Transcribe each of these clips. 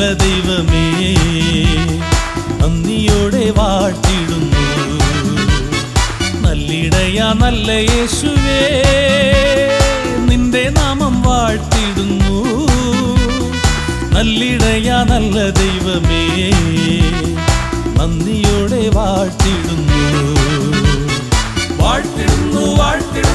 നല്ല ദൈവമേ നന്ദിയോടെ വാഴ്ത്തിടുന്നു. നല്ലിടയ നല്ല യേശുവേ നിന്റെ നാമം വാഴ്ത്തിടുന്നു. നല്ലിടയ നല്ല ദൈവമേ നന്ദിയോടെ വാഴ്ത്തിടുന്നു. വാഴ്ത്തിടുന്നു വാഴ്ത്തിടുന്നു.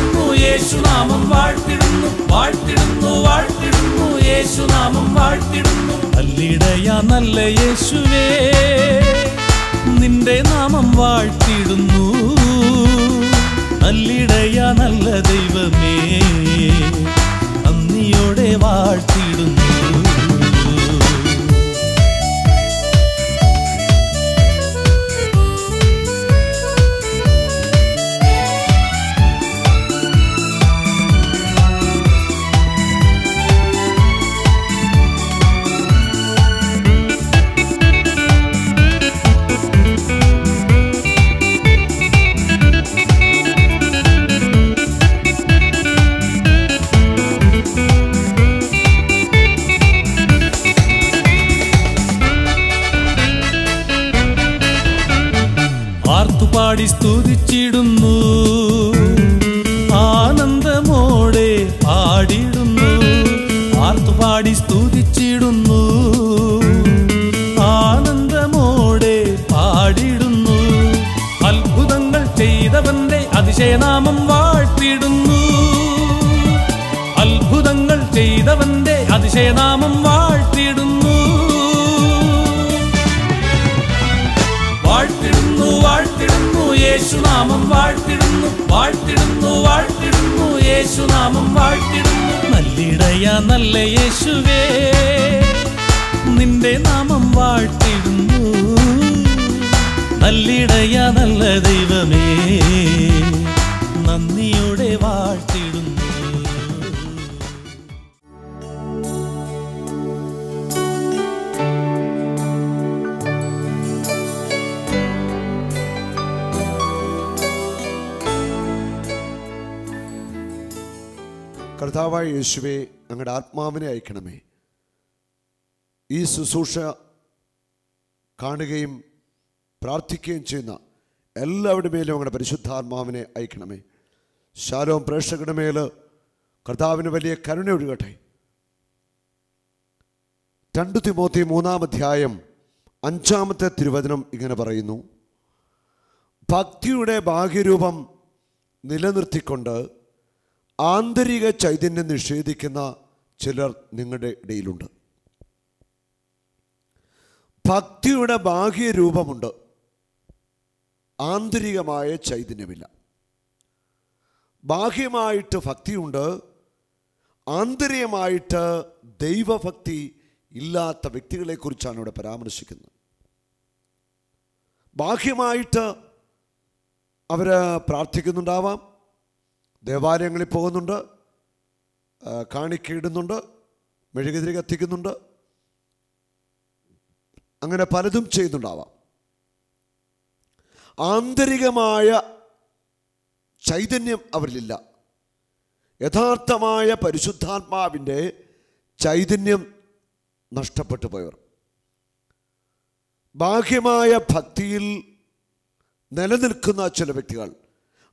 യേശുനാമം വാഴ്ത്തിടുന്നു വാഴ്ത്തിടുന്നു വാഴ്ത്തിടുന്നു യേശുനാമം വാഴ്ത്തിടുന്നു. അല്ലിടയ നല്ല യേശുവേ നിന്റെ നാമം വാഴ്ത്തിടുന്നു. അല്ലിടയ നല്ല ദൈവമേ അന്നിയോടെ വാഴ്ത്തിടുന്നു. പാടിടുന്നു അത്ഭുതങ്ങൾ ചെയ്തവന്റെ അതിശയനാമം വാഴ്ത്തിടുന്നു. അത്ഭുതങ്ങൾ ചെയ്തവന്റെ അതിശയനാമം വാഴ്ത്തിടുന്നു. വാഴ്ത്തിടുന്നു വാഴ്ത്തിടുന്നു യേശുനാമം വാഴ്ത്തിടുന്നു. വാഴ്ത്തിടുന്നു വാഴ്ത്തിടുന്നു യേശുനാമം വാഴ്ത്തിടുന്നു. നല്ലിടയ നല്ല യേശുവേ നിന്റെ നാമം വാഴ്ത്തിടുന്നു. നല്ലിടയ നല്ല ദൈവമേ. നന്ദിയുടെ വാഴ്ത്തിടുന്നു. കർത്താവായ യേശുവെ ഞങ്ങളുടെ ആത്മാവിനെ അയക്കണമേ. ഈ ശുശ്രൂഷ കാണുകയും പ്രാർത്ഥിക്കുകയും ചെയ്യുന്ന എല്ലാവരുടെ മേലും ഞങ്ങളുടെ പരിശുദ്ധാത്മാവിനെ അയക്കണമേ. ശാലോം പ്രേക്ഷകരുടെ മേൽ കർത്താവിന് വലിയ കരുണ ഒഴുകട്ടെ. രണ്ടു തിമോത്തി മൂന്നാം അധ്യായം അഞ്ചാമത്തെ തിരുവചനം ഇങ്ങനെ പറയുന്നു. ഭക്തിയുടെ ബാഹ്യരൂപം നിലനിർത്തിക്കൊണ്ട് ആന്തരിക ചൈതന്യം നിഷേധിക്കുന്ന ചിലർ നിങ്ങളുടെ ഇടയിലുണ്ട്. ഭക്തിയുടെ ബാഹ്യ രൂപമുണ്ട് ആന്തരികമായ ചൈതന്യമില്ല. ബാഹ്യമായിട്ട് ഭക്തിയുണ്ട് ആന്തരികമായിട്ട് ദൈവഭക്തി ഇല്ലാത്ത വ്യക്തികളെക്കുറിച്ചാണ് ഇവിടെ പരാമർശിക്കുന്നത്. ബാഹ്യമായിട്ട് അവർ പ്രാർത്ഥിക്കുന്നുണ്ടാവാം ദേവാലയങ്ങളിൽ പോകുന്നുണ്ട് കാണിക്കിടുന്നുണ്ട് മെഴുകുതിരി കത്തിക്കുന്നുണ്ട് അങ്ങനെ പലതും ചെയ്യുന്നുണ്ടാവാം. ആന്തരികമായ ചൈതന്യം അവരിലില്ല. യഥാർത്ഥമായ പരിശുദ്ധാത്മാവിന്റെ ചൈതന്യം നഷ്ടപ്പെട്ടു പോയവർ. ബാഹ്യമായ ഭക്തിയിൽ നിലനിൽക്കുന്ന ചില വ്യക്തികൾ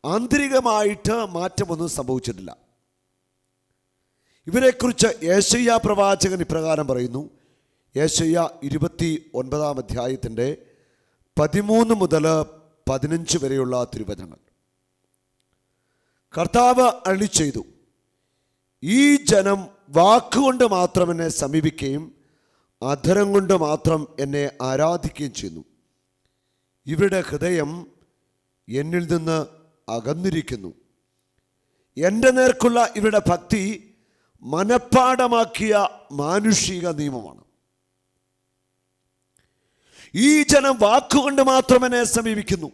ആന്തരികമായിട്ട് മാറ്റമൊന്നും സംഭവിച്ചിട്ടില്ല. ഇവരെക്കുറിച്ച് യേശയ്യ പ്രവാചകൻ ഇപ്രകാരം പറയുന്നു. യേശയ്യ ഇരുപത്തി ഒൻപതാം അധ്യായത്തിന്റെ പതിമൂന്ന് മുതൽ പതിനഞ്ച് വരെയുള്ള തിരുവചനങ്ങൾ. കർത്താവ് അളി ചെയ്തു ഈ ജനം വാക്കുകൊണ്ട് മാത്രം എന്നെ സമീപിക്കുകയും അധരം കൊണ്ട് മാത്രം എന്നെ ആരാധിക്കുകയും ചെയ്യുന്നു. ഇവരുടെ ഹൃദയം എന്നിൽ നിന്ന് അകന്നിരിക്കുന്നു. എന്റെ നേർക്കുള്ള ഇവരുടെ ഭക്തി മനഃപ്പാടമാക്കിയ മാനുഷിക നിയമമാണ്. ഈ ജനം വാക്കുകൊണ്ട് മാത്രം എന്നെ സമീപിക്കുന്നു.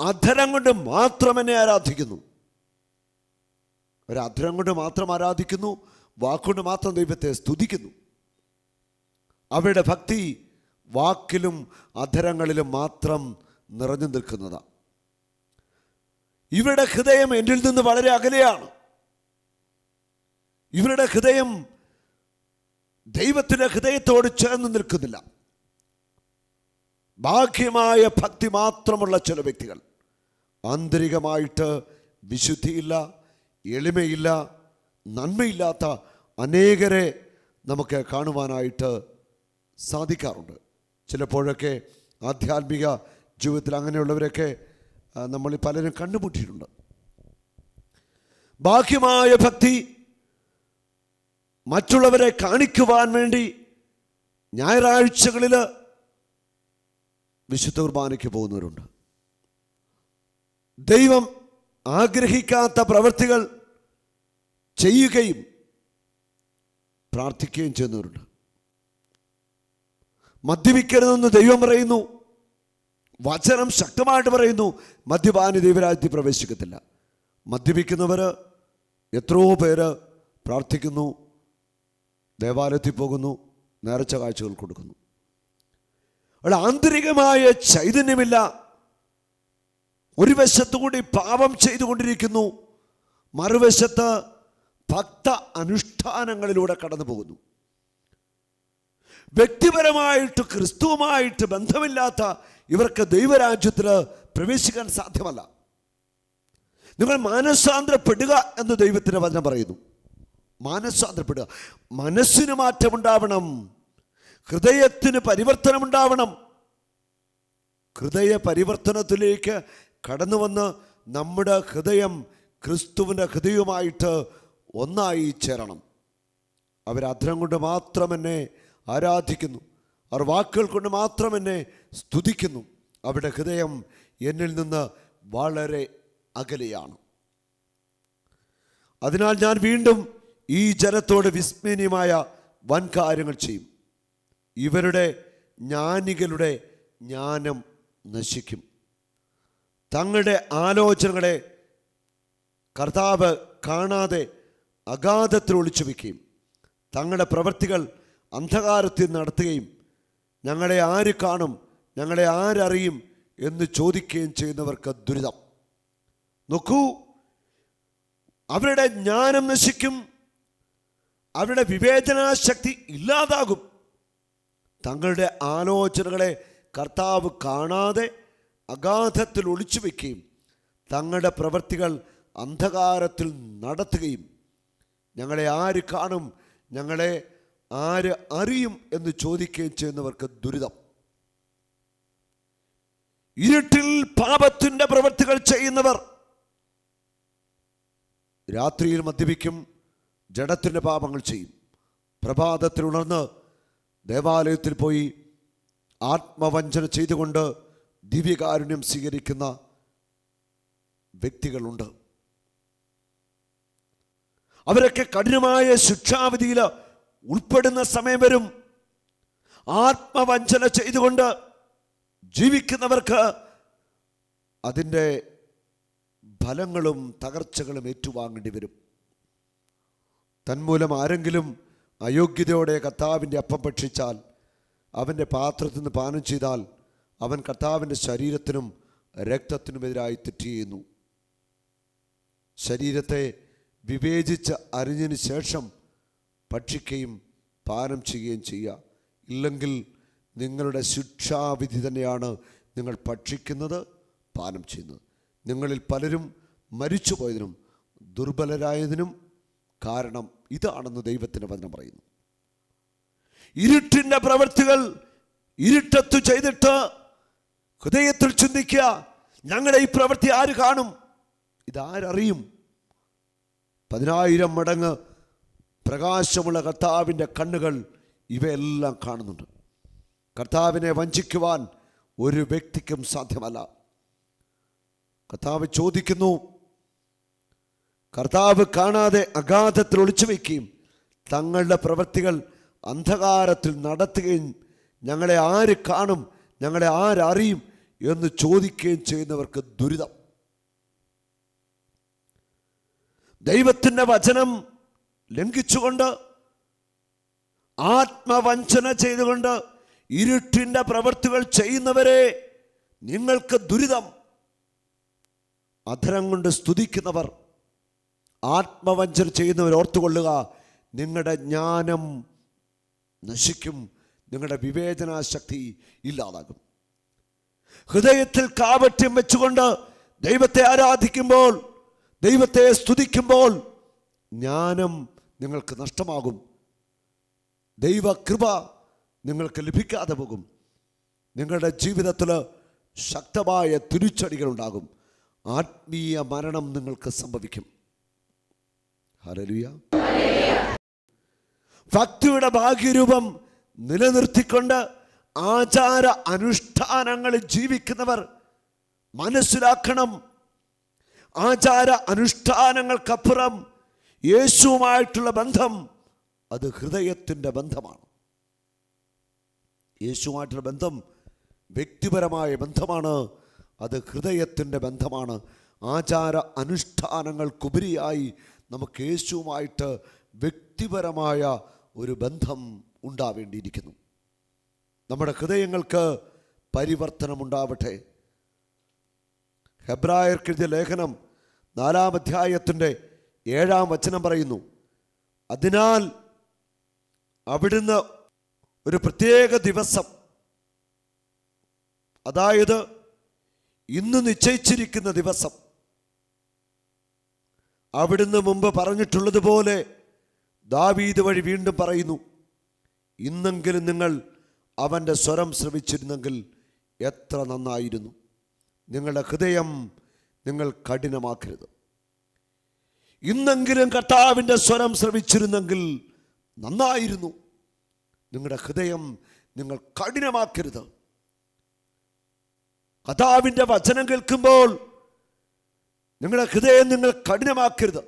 അധരം കൊണ്ട് മാത്രം എന്നെ ആരാധിക്കുന്നു. ഒരധരം കൊണ്ട് മാത്രം ആരാധിക്കുന്നു വാക്കുകൊണ്ട് മാത്രം ദൈവത്തെ സ്തുതിക്കുന്നു. അവരുടെ ഭക്തി വാക്കിലും അധരങ്ങളിലും മാത്രം നിറഞ്ഞു നിൽക്കുന്നതാണ് ഇവരുടെ ഹൃദയം എന്നിൽ നിന്ന് വളരെ അകലെയാണ്. ഇവരുടെ ഹൃദയം ദൈവത്തിന്റെ ഹൃദയത്തോട് ചേർന്ന് നിൽക്കുന്നില്ല. ബാഹ്യമായ ഭക്തി മാത്രമുള്ള ചില വ്യക്തികൾ. ആന്തരികമായിട്ട് വിശുദ്ധിയില്ല എളിമയില്ല നന്മയില്ലാത്ത അനേകരെ നമുക്ക് കാണുവാനായിട്ട് സാധിക്കാറുണ്ട്. ചിലപ്പോഴൊക്കെ ആധ്യാത്മിക ജീവിതത്തിൽ അങ്ങനെയുള്ളവരൊക്കെ നമ്മൾ പലരും കണ്ടുമുട്ടിയിട്ടുണ്ട്. ബാഹ്യമായ ഭക്തി മറ്റുള്ളവരെ കാണിക്കുവാൻ വേണ്ടി ഞായറാഴ്ചകളിൽ വിശുദ്ധ കുർബാനയ്ക്ക് പോകുന്നവരുണ്ട്. ദൈവം ആഗ്രഹിക്കാത്ത പ്രവൃത്തികൾ ചെയ്യുകയും പ്രാർത്ഥിക്കുകയും ചെയ്യുന്നവരുണ്ട്. മദ്യപിക്കരുതെന്ന് ദൈവം പറയുന്നു. വചനം ശക്തമായിട്ട് പറയുന്നു. മദ്യപാനി ദൈവരാജ്യത്തിൽ പ്രവേശിക്കത്തില്ല. മദ്യപിക്കുന്നവർ എത്രയോ പേര് പ്രാർത്ഥിക്കുന്നു. ദേവാലയത്തിൽ പോകുന്നു. നേർച്ച കാഴ്ചകൾ കൊടുക്കുന്നു. അവിടെ ആന്തരികമായ ചൈതന്യമില്ല. ഒരു വശത്തുകൂടി പാപം ചെയ്തുകൊണ്ടിരിക്കുന്നു. മറുവശത്ത് ഭക്ത അനുഷ്ഠാനങ്ങളിലൂടെ കടന്നു പോകുന്നു. വ്യക്തിപരമായിട്ട് ക്രിസ്തുവുമായിട്ട് ബന്ധമില്ലാത്ത ഇവർക്ക് ദൈവരാജ്യത്തിൽ പ്രവേശിക്കാൻ സാധ്യമല്ല. നിങ്ങൾ മാനസാന്തരപ്പെടുക എന്ന് ദൈവത്തിന്റെ വചനം പറയുന്നു. മാനസാന്തരപ്പെടുക. മനസ്സിന് മാറ്റമുണ്ടാവണം. ഹൃദയത്തിന് പരിവർത്തനമുണ്ടാവണം. ഹൃദയ പരിവർത്തനത്തിലേക്ക് കടന്നു വന്ന് നമ്മുടെ ഹൃദയം ക്രിസ്തുവിന്റെ ഹൃദയവുമായിട്ട് ഒന്നായി ചേരണം. അവർ അധരം കൊണ്ട് മാത്രം എന്നെ ആരാധിക്കുന്നു. അവർ വാക്കുകൾ കൊണ്ട് മാത്രം എന്നെ സ്തുതിക്കുന്നു. അവരുടെ ഹൃദയം എന്നിൽ നിന്ന് വളരെ അകലെയാണ്. അതിനാൽ ഞാൻ വീണ്ടും ഈ ജനത്തോട് വിസ്മരണീയമായ വൻ കാര്യങ്ങൾ ചെയ്യും. ഇവരുടെ ജ്ഞാനികളുടെ ജ്ഞാനം നശിക്കും. തങ്ങളുടെ ആലോചനകളെ കർത്താവ് കാണാതെ അഗാധത്തിൽ ഒളിച്ചു വയ്ക്കുകയും തങ്ങളുടെ പ്രവൃത്തികൾ അന്ധകാരത്തിൽ നടത്തുകയും ഞങ്ങളെ ആര് കാണും ഞങ്ങളെ ആരറിയും എന്ന് ചോദിക്കുകയും ചെയ്യുന്നവർക്ക് ദുരിതം. നോക്കൂ അവരുടെ ജ്ഞാനം നശിക്കും അവരുടെ വിവേചനാശക്തി ഇല്ലാതാകും. തങ്ങളുടെ ആലോചനകളെ കർത്താവ് കാണാതെ അഗാധത്തിൽ ഒളിച്ചു വയ്ക്കുകയും തങ്ങളുടെ പ്രവൃത്തികൾ അന്ധകാരത്തിൽ നടത്തുകയും ഞങ്ങളെ ആര് കാണും ഞങ്ങളെ ആര് അറിയും എന്ന് ചോദിക്കുകയും ചെയ്യുന്നവർക്ക് ദുരിതം. ഇരുട്ടിൽ പാപത്തിന്റെ പ്രവൃത്തികൾ ചെയ്യുന്നവർ രാത്രിയിൽ മദ്യപിക്കും ജഡത്തിന്റെ പാപങ്ങൾ ചെയ്യും. പ്രഭാതത്തിൽ ഉണർന്ന് ദേവാലയത്തിൽ പോയി ആത്മവഞ്ചന ചെയ്തുകൊണ്ട് ദിവ്യകാരുണ്യം സ്വീകരിക്കുന്ന വ്യക്തികളുണ്ട്. അവരൊക്കെ കഠിനമായ ശിക്ഷാവിധിയിൽ ഉൾപ്പെടുന്ന സമയം വരും. ആത്മവഞ്ചന ചെയ്തുകൊണ്ട് ജീവിക്കുന്നവർക്ക് അതിന്റെ ഫലങ്ങളും തകർച്ചകളും ഏറ്റുവാങ്ങേണ്ടി വരും. തന്മൂലം ആരെങ്കിലും അയോഗ്യതയോടെ കർത്താവിന്റെ അപ്പം ഭക്ഷിച്ചാൽ അവന്റെ പാത്രത്തിൽ നിന്ന് പാനം ചെയ്താൽ അവൻ കർത്താവിന്റെ ശരീരത്തിനും രക്തത്തിനുമെതിരായി തെറ്റ് ചെയ്യുന്നു. ശരീരത്തെ വിവേചിച്ച് അറിഞ്ഞതിന് ശേഷം ഭക്ഷിക്കുകയും പാനം ചെയ്യുകയും ചെയ്യുക. ഇല്ലെങ്കിൽ നിങ്ങളുടെ ശിക്ഷാവിധി തന്നെയാണ് നിങ്ങൾ ഭക്ഷിക്കുന്നത് പാനം ചെയ്യുന്നത്. നിങ്ങളിൽ പലരും മരിച്ചു പോയതിനും ദുർബലരായതിനും കാരണം ഇതാണെന്ന് ദൈവത്തിന്റെ വചനം പറയുന്നു. ഇരുട്ടിന്റെ പ്രവൃത്തികൾ ഇരുട്ടത്തു ചെയ്തിട്ട് ഹൃദയത്തിൽ ചിന്തിക്കുക ഞങ്ങളുടെ ഈ പ്രവൃത്തി ആര് കാണും? ഇതാരറിയും? പതിനായിരം മടങ്ങ് പ്രകാശമുള്ള കർത്താവിന്റെ കണ്ണുകൾ ഇവയെല്ലാം കാണുന്നുണ്ട്. കർത്താവിനെ വഞ്ചിക്കുവാൻ ഒരു വ്യക്തിക്കും സാധ്യമല്ല. കർത്താവ് ചോദിക്കുന്നു കർത്താവ് കാണാതെ അഗാധത്തിൽ ഒളിച്ചു വയ്ക്കുകയും തങ്ങളുടെ പ്രവൃത്തികൾ അന്ധകാരത്തിൽ നടത്തുകയും ഞങ്ങളെ ആര് കാണും ഞങ്ങളെ ആരറിയും എന്ന് ചോദിക്കുകയും ചെയ്യുന്നവർക്ക് ദുരിതം. ദൈവത്തിന്റെ വചനം ലംഘിച്ചുകൊണ്ട് ആത്മവഞ്ചന ചെയ്തുകൊണ്ട് ഇരുട്ടിന്റെ പ്രവൃത്തികൾ ചെയ്യുന്നവരെ നിങ്ങൾക്ക് ദുരിതം. അധരം കൊണ്ട് സ്തുതിക്കുന്നവർ ആത്മവഞ്ചന ചെയ്യുന്നവർ ഓർത്തുകൊള്ളുക. നിങ്ങളുടെ ജ്ഞാനം നശിക്കും. നിങ്ങളുടെ വിവേചനാശക്തി ഇല്ലാതാകും. ഹൃദയത്തിൽ കാപട്യം വെച്ചുകൊണ്ട് ദൈവത്തെ ആരാധിക്കുമ്പോൾ ദൈവത്തെ സ്തുതിക്കുമ്പോൾ ജ്ഞാനം നിങ്ങൾക്ക് നഷ്ടമാകും. ദൈവകൃപ നിങ്ങൾക്ക് ലഭിക്കാതെ പോകും. നിങ്ങളുടെ ജീവിതത്തിൽ ശക്തമായ തിരിച്ചടികൾ ഉണ്ടാകും ആത്മീയ മരണം നിങ്ങൾക്ക് സംഭവിക്കും. ഹരലുയ ഭക്തിയുടെ ഭാഗ്യരൂപം നിലനിർത്തിക്കൊണ്ട് ആചാര അനുഷ്ഠാനങ്ങളിൽ ജീവിക്കുന്നവർ മനസ്സിലാക്കണം. ആചാര അനുഷ്ഠാനങ്ങൾക്കപ്പുറം യേശുവുമായിട്ടുള്ള ബന്ധം അത് ഹൃദയത്തിന്റെ ബന്ധമാണ്. യേശുവുമായിട്ടുള്ള ബന്ധം വ്യക്തിപരമായ ബന്ധമാണ്. അത് ഹൃദയത്തിന്റെ ബന്ധമാണ്. ആചാര അനുഷ്ഠാനങ്ങൾക്കുപരിയായി നമുക്ക് യേശുവുമായിട്ട് വ്യക്തിപരമായ ഒരു ബന്ധം ഉണ്ടാവേണ്ടിയിരിക്കുന്നു. നമ്മുടെ ഹൃദയങ്ങൾക്ക് പരിവർത്തനമുണ്ടാവട്ടെ ഹെബ്രായർക്കെഴുതിയ ലേഖനം നാലാം അധ്യായത്തിന്റെ ഏഴാം വചനം പറയുന്നു അതിനാൽ അവിടുന്ന് ഒരു പ്രത്യേക ദിവസം അതായത് ഇന്ന് നിശ്ചയിച്ചിരിക്കുന്ന ദിവസം അവിടുന്ന് മുമ്പ് പറഞ്ഞിട്ടുള്ളതുപോലെ ദാവീദ് വഴി വീണ്ടും പറയുന്നു ഇന്നെങ്കിലും നിങ്ങൾ അവന്റെ സ്വരം ശ്രവിച്ചിരുന്നെങ്കിൽ എത്ര നന്നായിരുന്നു. നിങ്ങളുടെ ഹൃദയം നിങ്ങൾ കഠിനമാക്കരുത്. ഇന്നെങ്കിലും കർത്താവിന്റെ സ്വരം ശ്രവിച്ചിരുന്നെങ്കിൽ നന്നായിരുന്നു. നിങ്ങളുടെ ഹൃദയം നിങ്ങൾ കഠിനമാക്കരുത്. കഥാവിന്റെ വചനം കേൾക്കുമ്പോൾ നിങ്ങളുടെ ഹൃദയം നിങ്ങൾ കഠിനമാക്കരുത്.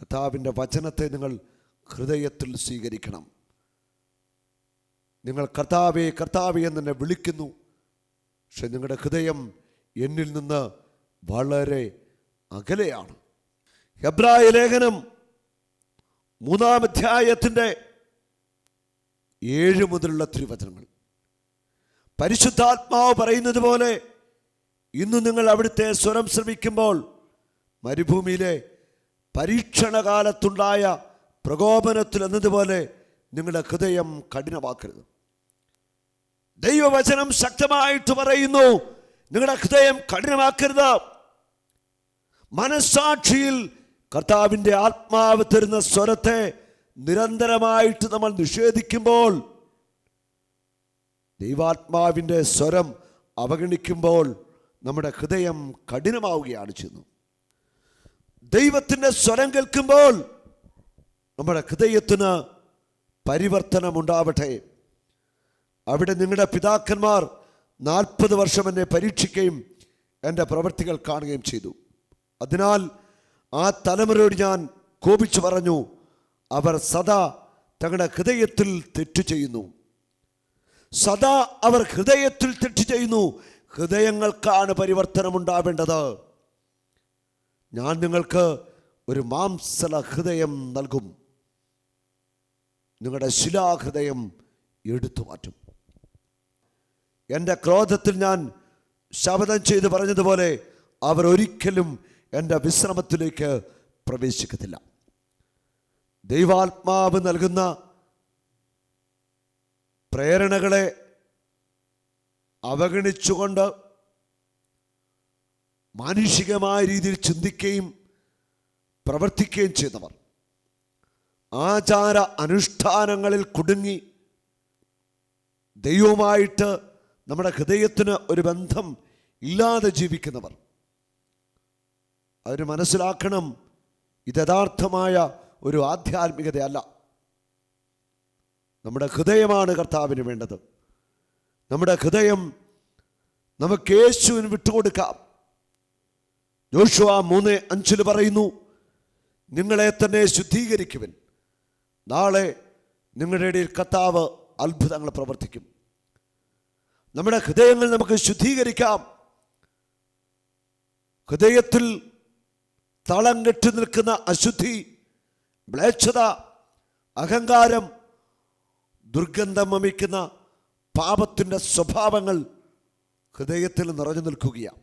കഥാവിന്റെ വചനത്തെ നിങ്ങൾ ഹൃദയത്തിൽ സ്വീകരിക്കണം. നിങ്ങൾ കർത്താവെ കർത്താവെ എന്ന് തന്നെ വിളിക്കുന്നു. പക്ഷെ നിങ്ങളുടെ ഹൃദയം എന്നിൽ നിന്ന് വളരെ അകലെയാണ്. ഹെബ്രായ ലേഖനം മൂന്നാം അധ്യായത്തിന്റെ ഏഴ് മുതലുള്ള തിരുവചനങ്ങൾ. പരിശുദ്ധാത്മാവ് പറയുന്നത് പോലെ ഇന്ന് നിങ്ങൾ അവിടുത്തെ സ്വരം ശ്രമിക്കുമ്പോൾ മരുഭൂമിയിലെ പരീക്ഷണകാലത്തുണ്ടായ പ്രകോപനത്തിൽ എന്നതുപോലെ നിങ്ങളുടെ ഹൃദയം കഠിനമാക്കരുത്. ദൈവവചനം ശക്തമായിട്ട് പറയുന്നു നിങ്ങളുടെ ഹൃദയം കഠിനമാക്കരുത്. മനസ്സാക്ഷിയിൽ കർത്താവിന്റെ ആത്മാവ് തരുന്ന സ്വരത്തെ നിരന്തരമായിട്ട് നമ്മൾ നിഷേധിക്കുമ്പോൾ ദൈവാത്മാവിന്റെ സ്വരം അവഗണിക്കുമ്പോൾ നമ്മുടെ ഹൃദയം കഠിനമാവുകയാണ് ചെയ്യുന്നത് ദൈവത്തിന്റെ സ്വരം കേൾക്കുമ്പോൾ നമ്മുടെ ഹൃദയത്തിന് പരിവർത്തനമുണ്ടാവട്ടെ അവിടെ നിങ്ങളുടെ പിതാക്കന്മാർ നാൽപ്പത് വർഷം എന്നെ പരീക്ഷിക്കുകയും എന്റെ പ്രവൃത്തികൾ കാണുകയും ചെയ്തു. അതിനാൽ ആ തലമുറയോട് ഞാൻ കോപിച്ചു പറഞ്ഞു അവർ സദാ തങ്ങളുടെ ഹൃദയത്തിൽ തെറ്റു ചെയ്യുന്നു. സദാ അവർ ഹൃദയത്തിൽ തെറ്റ് ചെയ്യുന്നു ഹൃദയങ്ങൾക്കാണ് പരിവർത്തനം ഉണ്ടാവേണ്ടത് ഞാൻ നിങ്ങൾക്ക് ഒരു മാംസല ഹൃദയം നൽകും. നിങ്ങളുടെ ശിലാഹൃദയം എടുത്തു മാറ്റും. എന്റെ ക്രോധത്തിൽ ഞാൻ ശപഥം ചെയ്ത് പറഞ്ഞതുപോലെ അവർ ഒരിക്കലും എന്റെ വിശ്രമത്തിലേക്ക് പ്രവേശിക്കത്തില്ല. ദൈവാത്മാവ് നൽകുന്ന പ്രേരണകളെ അവഗണിച്ചുകൊണ്ട് മാനുഷികമായ രീതിയിൽ ചിന്തിക്കുകയും പ്രവർത്തിക്കുകയും ചെയ്തവർ. ആചാര അനുഷ്ഠാനങ്ങളിൽ കുടുങ്ങി ദൈവവുമായിട്ട് നമ്മുടെ ഹൃദയത്തിന് ഒരു ബന്ധം ഇല്ലാതെ ജീവിക്കുന്നവർ. അതിന് മനസ്സിലാക്കണം ഇത് യഥാർത്ഥമായ ഒരു ആധ്യാത്മികതയല്ല. നമ്മുടെ ഹൃദയമാണ് കർത്താവിന് വേണ്ടത്. നമ്മുടെ ഹൃദയം നമുക്ക് യേശുവിന് വിട്ടുകൊടുക്കാം. ജോഷുവ മൂന്ന് അഞ്ചിൽ പറയുന്നു നിങ്ങളെ തന്നെ ശുദ്ധീകരിക്കുവൻ. നാളെ നിങ്ങളുടെ ഇടയിൽ കത്താവ് അത്ഭുതങ്ങൾ പ്രവർത്തിക്കും. നമ്മുടെ ഹൃദയങ്ങൾ നമുക്ക് ശുദ്ധീകരിക്കാം. ഹൃദയത്തിൽ തളം കെട്ടി നിൽക്കുന്ന അശുദ്ധി മ്ലേച്ഛത അഹങ്കാരം ദുർഗന്ധം വമിക്കുന്ന പാപത്തിന്റെ സ്വഭാവങ്ങൾ ഹൃദയത്തിൽ നിറഞ്ഞു നിൽക്കുകയാണ്.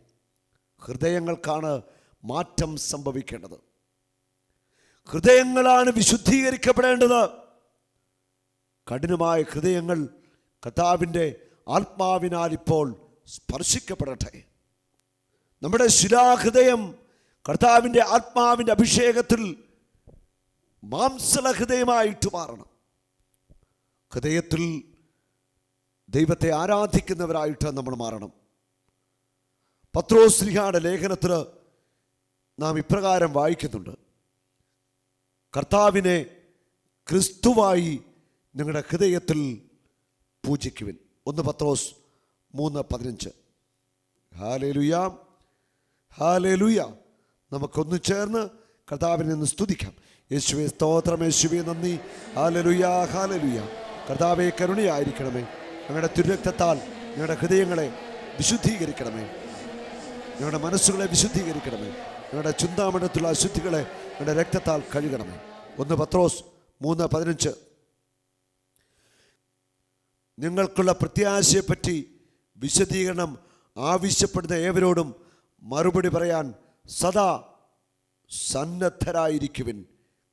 ഹൃദയങ്ങൾക്കാണ് മാറ്റം സംഭവിക്കേണ്ടത്. ഹൃദയങ്ങളാണ് വിശുദ്ധീകരിക്കപ്പെടേണ്ടത്. കഠിനമായ ഹൃദയങ്ങൾ കഥാവിന്റെ ആത്മാവിനാൽ ഇപ്പോൾ സ്പർശിക്കപ്പെടട്ടെ. നമ്മുടെ ശിലാഹൃദയം കർത്താവിന്റെ ആത്മാവിന്റെ അഭിഷേകത്തിൽ മാംസള ഹൃദയമായിട്ട് മാറണം. ഹൃദയത്തിൽ ദൈവത്തെ ആരാധിക്കുന്നവരായിട്ട് നമ്മൾ മാറണം. പത്രോശ്രീഹായുടെ ലേഖനത്തിൽ നാം ഇപ്രകാരം വായിക്കുന്നുണ്ട്. കർത്താവിനെ ക്രിസ്തുവായി നിങ്ങളുടെ ഹൃദയത്തിൽ പൂജിക്കുവിൻ. ഒന്ന് പത്രോസ് മൂന്ന് പതിനഞ്ച്. Hallelujah hallelujah. നമുക്കൊന്ന് ചേർന്ന് കർത്താവിനെ ഒന്ന് സ്തുതിക്കാം. യേശുവേ സ്തോത്രം യേശുവെ നന്ദി. ഹാലലുയ ഹാലലുയ. കർത്താവെ കരുണയായിരിക്കണമേ. ഞങ്ങളുടെ തിരുരക്തത്താൽ ഞങ്ങളുടെ ഹൃദയങ്ങളെ വിശുദ്ധീകരിക്കണമേ. ഞങ്ങളുടെ മനസ്സുകളെ വിശുദ്ധീകരിക്കണമേ. ഞങ്ങളുടെ ചിന്താമണ്ഡലത്തിലുള്ള അശുദ്ധികളെ ഞങ്ങളുടെ രക്തത്താൽ കഴുകണമേ. ഒന്ന് പത്രോസ് മൂന്ന് പതിനഞ്ച്. നിങ്ങൾക്കുള്ള പ്രത്യാശയെപ്പറ്റി വിശദീകരണം ആവശ്യപ്പെടുന്ന ഏവരോടും മറുപടി പറയാൻ സദാ സന്നദ്ധരായിരിക്കുവിൻ.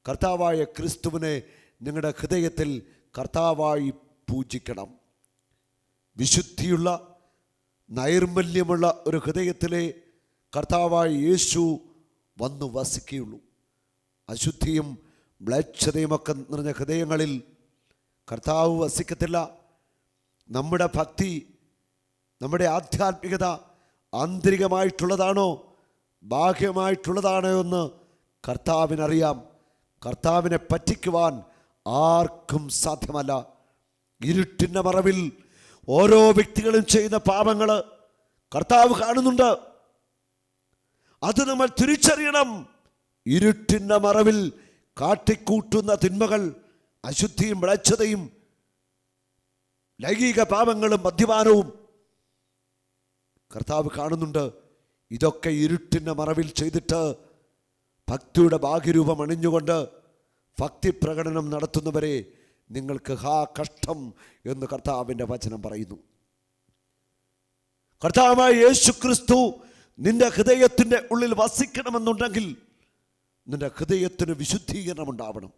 കർത്താവായ ക്രിസ്തുവിനെ നിങ്ങളുടെ ഹൃദയത്തിൽ കർത്താവായി പൂജിക്കണം. വിശുദ്ധിയുള്ള നൈർമല്യമുള്ള ഒരു ഹൃദയത്തിലെ കർത്താവായ യേശു വന്നു വസിക്കുകയുള്ളൂ. അശുദ്ധിയും മ്ലേച്ഛതയുമൊക്കെ നിറഞ്ഞ ഹൃദയങ്ങളിൽ കർത്താവ് വസിക്കത്തില്ല. നമ്മുടെ ഭക്തി നമ്മുടെ ആധ്യാത്മികത ആന്തരികമായിട്ടുള്ളതാണോ ബാഹ്യമായിട്ടുള്ളതാണോ എന്ന് കർത്താവിനറിയാം. കർത്താവിനെ പറ്റിക്കുവാൻ ആർക്കും സാധ്യമല്ല. ഇരുട്ടിന്റെ മറവിൽ ഓരോ വ്യക്തികളും ചെയ്യുന്ന പാപങ്ങൾ കർത്താവ് കാണുന്നുണ്ട്. അത് നമ്മൾ തിരിച്ചറിയണം. ഇരുട്ടിന്റെ മറവിൽ കാട്ടിക്കൂട്ടുന്ന തിന്മകൾ അശുദ്ധിയും വിളച്ചതയും ലൈംഗിക പാപങ്ങളും മദ്യപാനവും കർത്താവ് കാണുന്നുണ്ട്. ഇതൊക്കെ ഇരുട്ടിന്റെ മറവിൽ ചെയ്തിട്ട് ഭക്തിയുടെ ഭാഗ്യരൂപം അണിഞ്ഞുകൊണ്ട് ഭക്തി പ്രകടനം നടത്തുന്നവരെ നിങ്ങൾക്ക് ഹാ കഷ്ടം എന്ന് കർത്താവിന്റെ വചനം പറയുന്നു. കർത്താവായ യേശു ക്രിസ്തു നിന്റെ ഹൃദയത്തിന്റെ ഉള്ളിൽ വസിക്കണമെന്നുണ്ടെങ്കിൽ നിന്റെ ഹൃദയത്തിന് വിശുദ്ധീകരണം ഉണ്ടാവണം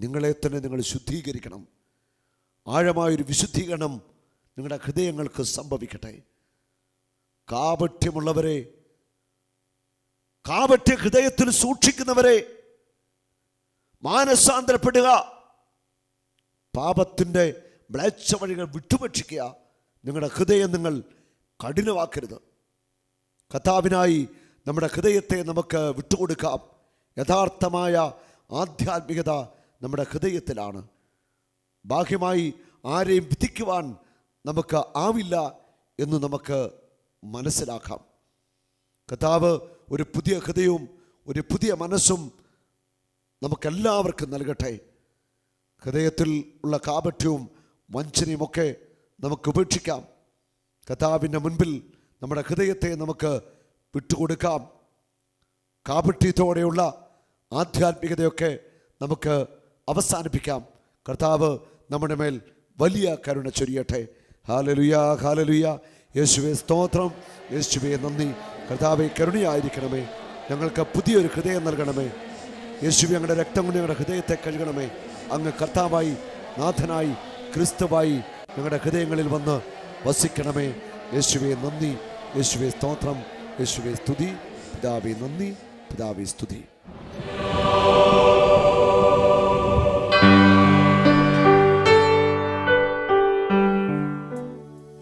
നിങ്ങളെ തന്നെ നിങ്ങൾ ശുദ്ധീകരിക്കണം. ആഴമായൊരു വിശുദ്ധീകരണം നിങ്ങളുടെ ഹൃദയങ്ങൾക്ക് സംഭവിക്കട്ടെ. കാപഠ്യമുള്ളവരെ കാപഠ്യ ഹൃദയത്തിൽ സൂക്ഷിക്കുന്നവരെ മാനസാന്തരപ്പെടുക. പാപത്തിന്റെ മ്ലേച്ഛ വഴികൾ വിട്ടുപക്ഷിക്കുക. നിങ്ങളുടെ ഹൃദയം നിങ്ങൾ കഠിനമാക്കരുത്. കഥാവിനായി നമ്മുടെ ഹൃദയത്തെ നമുക്ക് വിട്ടുകൊടുക്കാം. യഥാർത്ഥമായ ആധ്യാത്മികത നമ്മുടെ ഹൃദയത്തിലാണ്. ബാഹ്യമായി ആരെയും വിധിക്കുവാൻ നമുക്ക് ആവില്ല എന്ന് നമുക്ക് മനസ്സിലാക്കാം. കഥാവ് ഒരു പുതിയ ഹൃദയവും ഒരു പുതിയ മനസ്സും നമുക്കെല്ലാവർക്കും നൽകട്ടെ. ഹൃദയത്തിൽ ഉള്ള കാപറ്റവും വഞ്ചനയുമൊക്കെ നമുക്ക് ഉപേക്ഷിക്കാം. കഥാവിന്റെ മുൻപിൽ നമ്മുടെ ഹൃദയത്തെ നമുക്ക് വിട്ടുകൊടുക്കാം. കാപട്യത്തോടെയുള്ള ആധ്യാത്മികതയൊക്കെ നമുക്ക് അവസാനിപ്പിക്കാം. കർത്താവ് നമ്മുടെ മേൽ വലിയ കരുണ ചൊരിയട്ടെ. ഹാലലുയ ഹാലലുയ. യേശുവെ സ്തോത്രം. യേശുവെ നന്ദി. കർത്താവെ കരുണയായിരിക്കണമേ. ഞങ്ങൾക്ക് പുതിയൊരു ഹൃദയം നൽകണമേ. യേശുവെ ഞങ്ങളുടെ രക്തം കൊണ്ട് ഞങ്ങളുടെ ഹൃദയത്തെ കഴുകണമേ. അങ്ങ് കർത്താവായി നാഥനായി ക്രിസ്തുവായി ഞങ്ങളുടെ ഹൃദയങ്ങളിൽ വന്ന് വസിക്കണമേ. യേശുവെ നന്ദി. യേശുവെ സ്തോത്രം. യേശുവെ സ്തുതി. പിതാവെ നന്ദി. പിതാവെ സ്തുതി.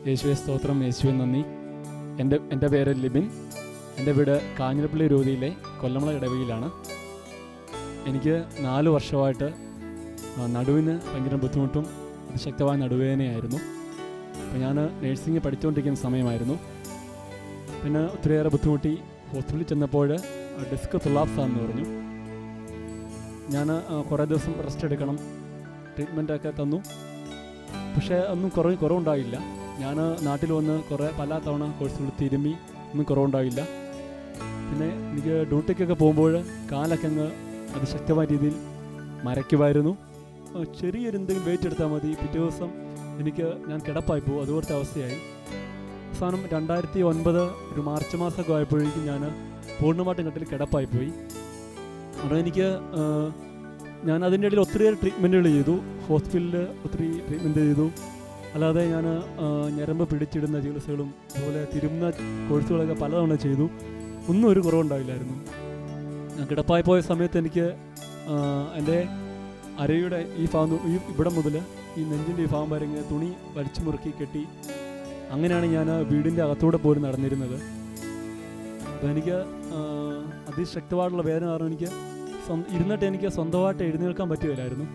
യേശുവെ സ്തോത്രം. യേശുവെ നന്ദി. എന്റെ എന്റെ പേര് ലിബിൻ. എന്റെ വീട് കാഞ്ഞിരപ്പള്ളി രൂതിയിലെ കൊല്ലമല ഇടവയിലാണ് എനിക്ക് നാല് വർഷമായിട്ട് നടുവിന് ഭയങ്കര ബുദ്ധിമുട്ടും അതിശക്തമായ നടുവേദനയായിരുന്നു. അപ്പോൾ ഞാൻ നേഴ്സിംഗ് പഠിച്ചുകൊണ്ടിരിക്കുന്ന സമയമായിരുന്നു. പിന്നെ ഒത്തിരിയേറെ ബുദ്ധിമുട്ടി ഹോസ്പിറ്റലിൽ ചെന്നപ്പോൾ ഡിസ്ക് തുള്ളാപ്സാന്ന് പറഞ്ഞു. ഞാൻ കുറേ ദിവസം റെസ്റ്റ് എടുക്കണം ട്രീറ്റ്മെന്റൊക്കെ തന്നു. പക്ഷേ ഒന്നും കുറവ് കുറവുണ്ടായില്ല. ഞാൻ നാട്ടിൽ വന്ന് കുറേ പല തവണ കോഴ്സുകൾ തിരുമ്മി ഒന്നും കുറവുണ്ടായില്ല. പിന്നെ എനിക്ക് ഡ്യൂട്ടിക്കൊക്കെ പോകുമ്പോൾ കാലൊക്കെ അങ്ങ് അതിശക്തമായ രീതിയിൽ മരയ്ക്കുമായിരുന്നു. ചെറിയൊരു എന്തെങ്കിലും വെയിറ്റ് എടുത്താൽ മതി. പിറ്റേ ദിവസം എനിക്ക് ഞാൻ കിടപ്പായി പോകും. അതുപോലത്തെ അവസ്ഥയായി. അവസാനം രണ്ടായിരത്തി ഒൻപത് ഒരു മാർച്ച് മാസമൊക്കെ ആയപ്പോഴേക്കും ഞാൻ പൂർണമായിട്ടും കട്ടിൽ കിടപ്പായി പോയി. അവിടെ എനിക്ക് ഞാൻ അതിന്റെ ഇടയിൽ ഒത്തിരിയേറെ ട്രീറ്റ്മെന്റുകൾ ചെയ്തു. ഹോസ്പിറ്റലിൽ ഒത്തിരി ട്രീറ്റ്മെന്റ് ചെയ്തു. അല്ലാതെ ഞാൻ ഞരമ്പ് പിടിച്ചിടുന്ന ചികിത്സകളും അതുപോലെ തിരുമുന്ന കോഴ്സുകളൊക്കെ പലതവണ ചെയ്തു. ഒന്നും ഒരു കുറവുണ്ടായില്ലായിരുന്നു. ഞാൻ കിടപ്പായി പോയ സമയത്ത് എനിക്ക് എന്റെ അരയുടെ ഈ ഭാഗം ഈ ഇവിടെ മുതൽ ഈ നെഞ്ചിന്റെ ഈ ഭാഗം വരെ ഇങ്ങനെ തുണി വലിച്ചു മുറുക്കി കെട്ടി അങ്ങനെയാണ് ഞാൻ വീടിന്റെ അകത്തൂടെ പോലും നടന്നിരുന്നത്. അപ്പോൾ എനിക്ക് അതിശക്തമായിട്ടുള്ള വേദന കാരണം എനിക്ക് ഇരുന്നിട്ട് എനിക്ക് സ്വന്തമായിട്ട് എഴുന്നേൽക്കാൻ പറ്റുകയില്ലായിരുന്നു.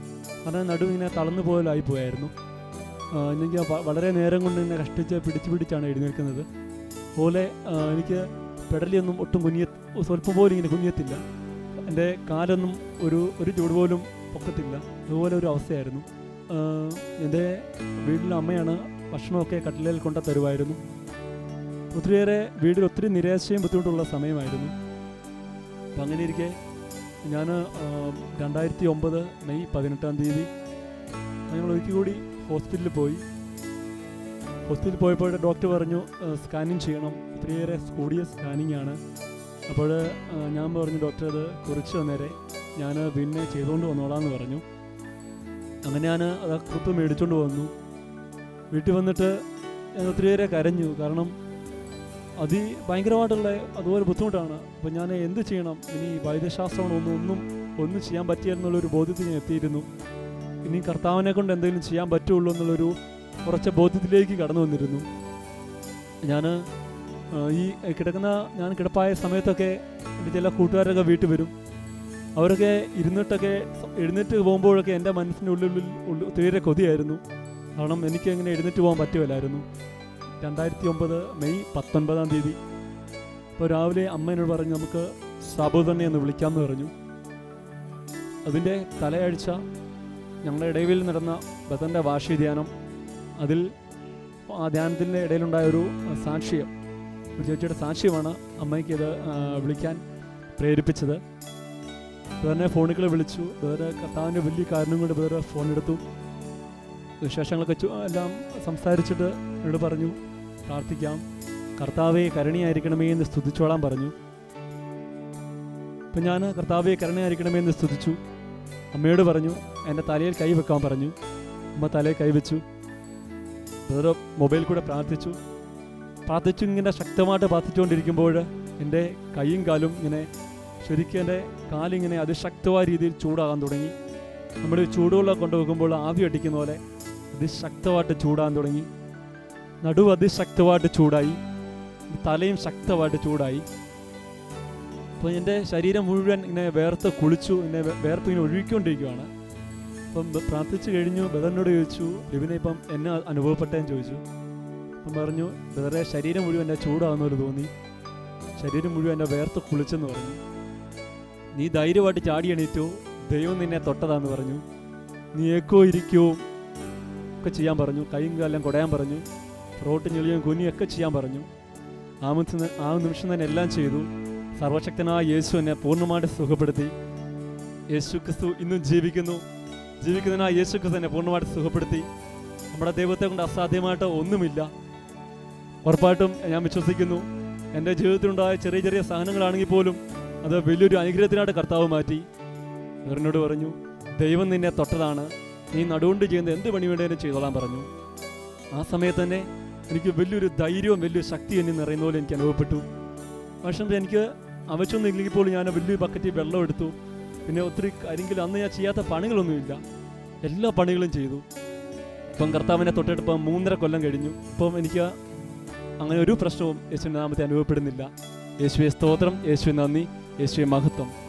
കാരണം നടുവ് ഇങ്ങനെ തളർന്നു പോയാലായി പോയായിരുന്നു. എനിക്ക് വളരെ നേരം കൊണ്ട് ഇങ്ങനെ കഷ്ടിച്ച് പിടിച്ച് പിടിച്ചാണ് എഴുന്നേൽക്കുന്നത്. അതുപോലെ എനിക്ക് പെടലിയൊന്നും ഒട്ടും കുനിയ സ്വല്പം പോലും ഇങ്ങനെ കുനിയത്തില്ല. എന്റെ കാലൊന്നും ഒരു ഒരു ചൂട് പോലും പൊക്കത്തില്ല. അതുപോലെ ഒരു അവസ്ഥയായിരുന്നു. എന്റെ വീട്ടിലെ അമ്മയാണ് ഭക്ഷണമൊക്കെ കട്ടിലേൽ കൊണ്ട തരുമായിരുന്നു. ഒത്തിരിയേറെ വീട്ടിൽ ഒത്തിരി നിരാശയും ബുദ്ധിമുട്ടുള്ള സമയമായിരുന്നു. അപ്പം അങ്ങനെ ഇരിക്കെ ഞാൻ രണ്ടായിരത്തി ഒമ്പത് മെയ് പതിനെട്ടാം തീയതി ഞങ്ങൾ ഒരിക്കൽ കൂടി ഹോസ്പിറ്റലിൽ പോയി. ഹോസ്പിറ്റലിൽ പോയപ്പോൾ ഡോക്ടർ പറഞ്ഞു സ്കാനിങ് ചെയ്യണം. ഒത്തിരിയേറെ കൂടിയ സ്കാനിങ് ആണ്. അപ്പോൾ ഞാൻ പറഞ്ഞു ഡോക്ടർ അത് കുറിച്ച് വന്നേരെ. ഞാൻ പിന്നെ ചെയ്തുകൊണ്ട് വന്നോളാം എന്ന് പറഞ്ഞു. അങ്ങനെ ഞാൻ അത് കുറിപ്പ് മേടിച്ചുകൊണ്ട് വന്നു. വീട്ടിൽ വന്നിട്ട് ഞാൻ ഒത്തിരിയേറെ കരഞ്ഞു. കാരണം അതി ഭയങ്കരമായിട്ടുള്ള അതുപോലെ ബുദ്ധിമുട്ടാണ്. അപ്പോൾ ഞാൻ എന്ത് ചെയ്യണം? ഇനി വൈദ്യശാസ്ത്രമാണ് ഒന്നും ഒന്നും ഒന്നും ചെയ്യാൻ പറ്റിയെന്നുള്ളൊരു ബോധ്യത്തിൽ ഞാൻ എത്തിയിരുന്നു. ഇനി കർത്താവിനെ കൊണ്ട് എന്തെങ്കിലും ചെയ്യാൻ പറ്റുള്ളൂ എന്നുള്ളൊരു കുറച്ച് ബോധ്യത്തിലേക്ക് കടന്നു വന്നിരുന്നു. ഞാൻ ഈ കിടക്കുന്ന ഞാൻ കിടപ്പായ സമയത്തൊക്കെ എന്റെ ചില കൂട്ടുകാരൊക്കെ വീട്ടിൽ വരും. അവരൊക്കെ ഇരുന്നിട്ടൊക്കെ എഴുന്നേറ്റ് പോകുമ്പോഴൊക്കെ എന്റെ മനസ്സിന്റെ ഉള്ളിൽ തീരെ കൊതിയായിരുന്നു. കാരണം എനിക്ക് അങ്ങനെ എഴുന്നേറ്റ് പോകാൻ പറ്റുമല്ലായിരുന്നു രണ്ടായിരത്തി ഒമ്പത് മെയ് പത്തൊൻപതാം തീയതി. അപ്പോൾ രാവിലെ അമ്മേനോട് പറഞ്ഞ് നമുക്ക് സബോധനെ ഒന്ന് വിളിക്കാമെന്ന് പറഞ്ഞു. അതിന്റെ തലയാഴ്ച ഞങ്ങളുടെ ഇടയിൽ നടന്ന ബദന്റെ വാർഷിക ധ്യാനം അതിൽ ആ ധ്യാനത്തിന്റെ ഇടയിലുണ്ടായ ഒരു സാക്ഷ്യം ഒരു ചേച്ചിയുടെ സാക്ഷ്യമാണ് അമ്മയ്ക്ക് ഇത് വിളിക്കാൻ പ്രേരിപ്പിച്ചത്. ബ്രദറിനെ ഫോണുകൾ വിളിച്ചു. ബദർ കർത്താവിന്റെ വലിയ കാരണം കൊണ്ട് ബ്രദർ ഫോൺ എടുത്തു വിശേഷങ്ങളൊക്കെ എല്ലാം സംസാരിച്ചിട്ട് എന്നോട് പറഞ്ഞു പ്രാർത്ഥിക്കാം. കർത്താവെ കരുണയായിരിക്കണമേ എന്ന് സ്തുതിച്ചോളാൻ പറഞ്ഞു. അപ്പം ഞാൻ കർത്താവെ കരുണയായിരിക്കണമേ എന്ന് സ്തുതിച്ചു. അമ്മയോട് പറഞ്ഞു എന്റെ തലയിൽ കൈ വെക്കാൻ പറഞ്ഞു. അമ്മ തലയിൽ കൈവച്ചു. വേറെ മൊബൈൽ കൂടെ പ്രാർത്ഥിച്ചു. പ്രാർത്ഥിച്ചു ഇങ്ങനെ ശക്തമായിട്ട് പ്രാർത്ഥിച്ചുകൊണ്ടിരിക്കുമ്പോൾ എന്റെ കൈയും കാലും ഇങ്ങനെ ശരിക്കും എന്റെ കാലിങ്ങനെ അതിശക്തമായ രീതിയിൽ ചൂടാകാൻ തുടങ്ങി. നമ്മൾ ചൂടുവെള്ളം കൊണ്ടുവെക്കുമ്പോൾ ആവി അടിക്കുന്ന പോലെ അതിശക്തമായിട്ട് ചൂടാകാൻ തുടങ്ങി. നടു അതിശക്തമായിട്ട് ചൂടായി. തലയും ശക്തമായിട്ട് ചൂടായി. അപ്പോൾ എന്റെ ശരീരം മുഴുവൻ ഇങ്ങനെ വേർത്ത് കുളിച്ചു ഇങ്ങനെ വേർപ്പ് ഇങ്ങനെ ഒഴുകിക്കൊണ്ടിരിക്കുകയാണ്. അപ്പം പ്രാർത്ഥിച്ചു കഴിഞ്ഞു ബദറിനോട് ചോദിച്ചു ലിബിനെ ഇപ്പം എന്നെ അനുഭവപ്പെട്ടേന്ന് ചോദിച്ചു. അപ്പം പറഞ്ഞു ബദറെ ശരീരം മുഴുവൻ എന്റെ ചൂടാകുന്ന തോന്നി. ശരീരം മുഴുവൻ എന്റെ വേർത്ത് കുളിച്ചെന്ന് പറഞ്ഞു. നീ ധൈര്യമായിട്ട് ചാടി എണീറ്റോ. ദൈവം നിന്നെ തൊട്ടതാന്ന് പറഞ്ഞു. നീ ഏക്കോ ഇരിക്കോ. ഒക്കെ ചെയ്യാൻ പറഞ്ഞു. കൈയും കാലം കൊടയാൻ പറഞ്ഞു. റോട്ട് ഞെളിയും ഒക്കെ ചെയ്യാൻ പറഞ്ഞു. ആ ആ നിമിഷം തന്നെ എല്ലാം ചെയ്തു. സർവശക്തനായ യേശു എന്നെ പൂർണമായിട്ട് സുഖപ്പെടുത്തി. യേശു ക്രിസ്തു ഇന്നും ജീവിക്കുന്നു. ജീവിക്കുന്നതിനായ യേശു തന്നെ പൂർണമായിട്ട് സുഖപ്പെടുത്തി. നമ്മുടെ ദൈവത്തെ കൊണ്ട് അസാധ്യമായിട്ട് ഒന്നുമില്ല. ഉറപ്പായിട്ടും ഞാൻ വിശ്വസിക്കുന്നു. എന്റെ ജീവിതത്തിലുണ്ടായ ചെറിയ ചെറിയ സഹനങ്ങളാണെങ്കിൽ പോലും അത് വലിയൊരു അനുഗ്രഹത്തിനായിട്ട് കർത്താവ് മാറ്റി. എന്നോട് പറഞ്ഞു ദൈവം നിന്നെ തൊട്ടതാണ്. നീ നടുകൊണ്ട് ചെയ്യുന്ന എന്ത് പണി വേണ്ടതിനും ചെയ്തോളാൻ പറഞ്ഞു. ആ സമയത്ത് തന്നെ എനിക്ക് വലിയൊരു ധൈര്യവും വലിയൊരു ശക്തി എന്നെ നിറയുന്ന പോലെ എനിക്ക് അനുഭവപ്പെട്ടു. പക്ഷേ എനിക്ക് ആവശ്യമൊന്നും ഇല്ലെങ്കിൽ പോലും ഞാൻ വലിയൊരു ബക്കറ്റിൽ വെള്ളം എടുത്തു. പിന്നെ ഒത്തിരി അല്ലെങ്കിൽ അന്ന് ഞാൻ ചെയ്യാത്ത പണികളൊന്നുമില്ല. എല്ലാ പണികളും ചെയ്തു. ഇപ്പം കർത്താവിനെ തൊട്ടിട്ട് ഇപ്പം മൂന്നര കൊല്ലം കഴിഞ്ഞു. ഇപ്പം എനിക്ക് അങ്ങനെ ഒരു പ്രശ്നവും യേശുവിന്റെ നാമത്തെ അനുഭവപ്പെടുന്നില്ല. യേശുവെ സ്തോത്രം യേശുവെ നന്ദി യേശുവെ മഹത്വം.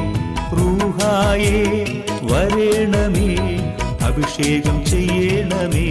റൂഹായേ വരണമേ അഭിഷേകം ചെയ്യണമേ.